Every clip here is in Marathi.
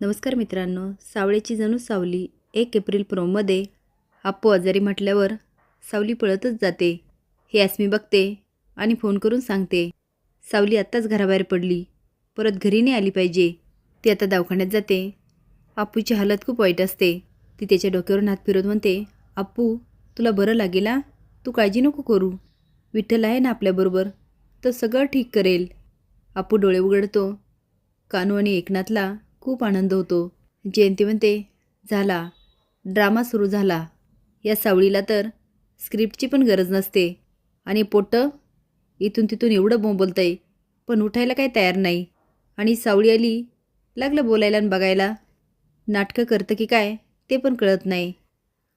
नमस्कार मित्रांनो सावळेची जणू सावली एक एप्रिल प्रोमध्ये आप्पू आजारी म्हटल्यावर सावली पळतच जाते. हे अस्मी बघते आणि फोन करून सांगते सावली आत्ताच घराबाहेर पडली परत घरी नाही आली पाहिजे. ती आता दवाखान्यात जाते. आप्पूची हालत खूप वाईट असते. ती त्याच्या डोक्यावरून हात फिरत म्हणते आप्पू तुला बरं लागेल हा? तू काळजी नको करू. विठ्ठल आहे ना आपल्याबरोबर तो सगळं ठीक करेल. आप्पू डोळे उघडतो. कानू आणि एकनाथला खूप आनंद होतो. जयंती म्हणते झाला. ड्रामा सुरू झाला. या सावळीला तर स्क्रिप्टची पण गरज नसते. आणि पोटं इथून तिथून एवढं बोंबलतं आहे पण उठायला काही तयार नाही. आणि सावळी आली लागलं बोलायला आणि बघायला. नाटकं करतं की काय ते पण कळत नाही.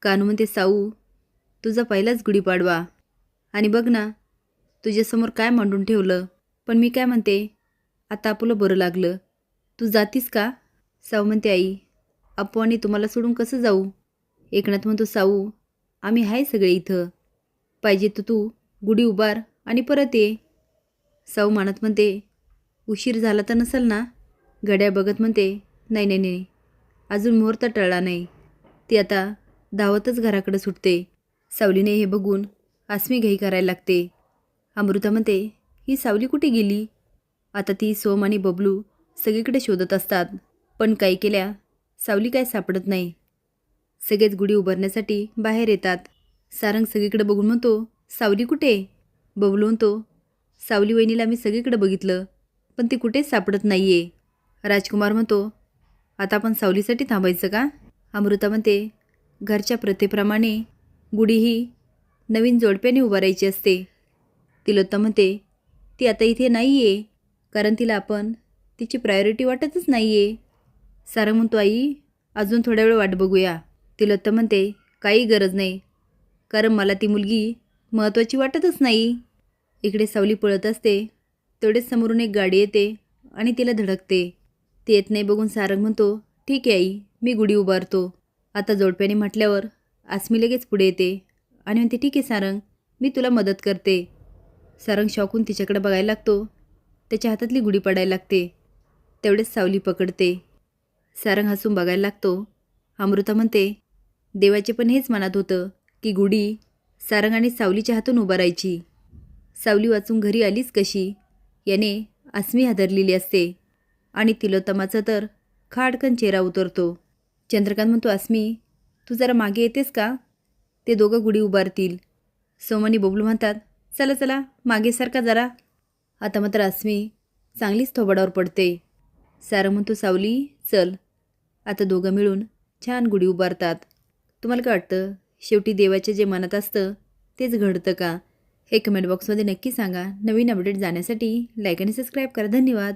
कानू म्हणते साऊ तुझा पहिलाच गुढीपाडवा. आणि बघ ना तुझ्यासमोर काय मांडून ठेवलं. पण मी काय म्हणते आता आपलं बरं लागलं. तू जातीस का? सावमंती आई आपू आणि तुम्हाला सोडून कसं जाऊ? एकनाथ म्हणतो साऊ आम्ही आहे सगळे इथं. पाहिजे तर तू गुढी उभार आणि परत ये. साऊ मानत म्हणते उशीर झाला तर नसेल ना? घड्या बघत म्हणते नाही नाही नाही अजून मुहूर्त टळला नाही. ती आता धावतच घराकडे सुटते. सावलीने हे बघून आसमी घाई करायला लागते. अमृता म्हणते ही सावली कुठे गेली? आता ती सोम आणि बबलू सगळीकडे शोधत असतात. पण काही केल्या सावली काय सापडत नाही. सगळेच गुढी उभारण्यासाठी बाहेर येतात. सारंग सगळीकडे बघून म्हणतो सावली कुठे? बबलू म्हणतो सावली वहिनीला मी सगळीकडे बघितलं पण ती कुठेच सापडत नाही आहे राजकुमार म्हणतो आता आपण सावलीसाठी थांबायचं का? अमृता म्हणते घरच्या प्रथेप्रमाणे गुढी ही नवीन जोडप्याने उभारायची असते. तिलोत्ता म्हणते ती आता इथे नाही आहे कारण तिला आपण तिची प्रायोरिटी वाटतच नाही आहे सारंग म्हणतो आई अजून थोड्या वेळ वाट बघूया. तिलोत्ता म्हणते काही गरज नाही कारण मला ती मुलगी महत्त्वाची वाटतच नाही. इकडे सावली पळत असते तेवढेच समोरून एक गाडी येते आणि तिला धडकते. ती येत नाही बघून सारंग म्हणतो ठीक आहे आई मी गुढी उभारतो. आता जोडप्याने म्हटल्यावर आसमी लगेच पुढे येते आणि म्हणते ठीक आहे सारंग मी तुला मदत करते. सारंग शॉकून तिच्याकडे बघायला लागतो त्याच्या हातातली गुढी पडायला लागते तेवढेच सावली पकडते. सारंग हसून बघायला लागतो. अमृता म्हणते देवाचे पण हेच मनात होतं की गुढी सारंग आणि सावलीच्या हातून उभारायची. सावली वाचून घरी आलीच कशी? याने अस्मी हादरलेली असते आणि तिलोत्तमाचा तर खाडकन चेहरा उतरतो. चंद्रकांत म्हणतो अस्मी तू जरा मागे येतेस का? ते दोघं गुढी उभारतील. सोमनी बबलू म्हणतात चला चला मागे सारखा जरा. आता मात्र अस्मी चांगलीच थोबाडावर पडते. सारं म्हणतो सावली चल. आता दोघं मिळून छान गुढी उभारतात. तुम्हाला काय वाटतं? शेवटी देवाच्या जे मनात असतं तेच घडतं का? हे कमेंट बॉक्समध्ये नक्की सांगा. नवीन अपडेट जाण्यासाठी लाईक आणि सबस्क्राईब करा. धन्यवाद.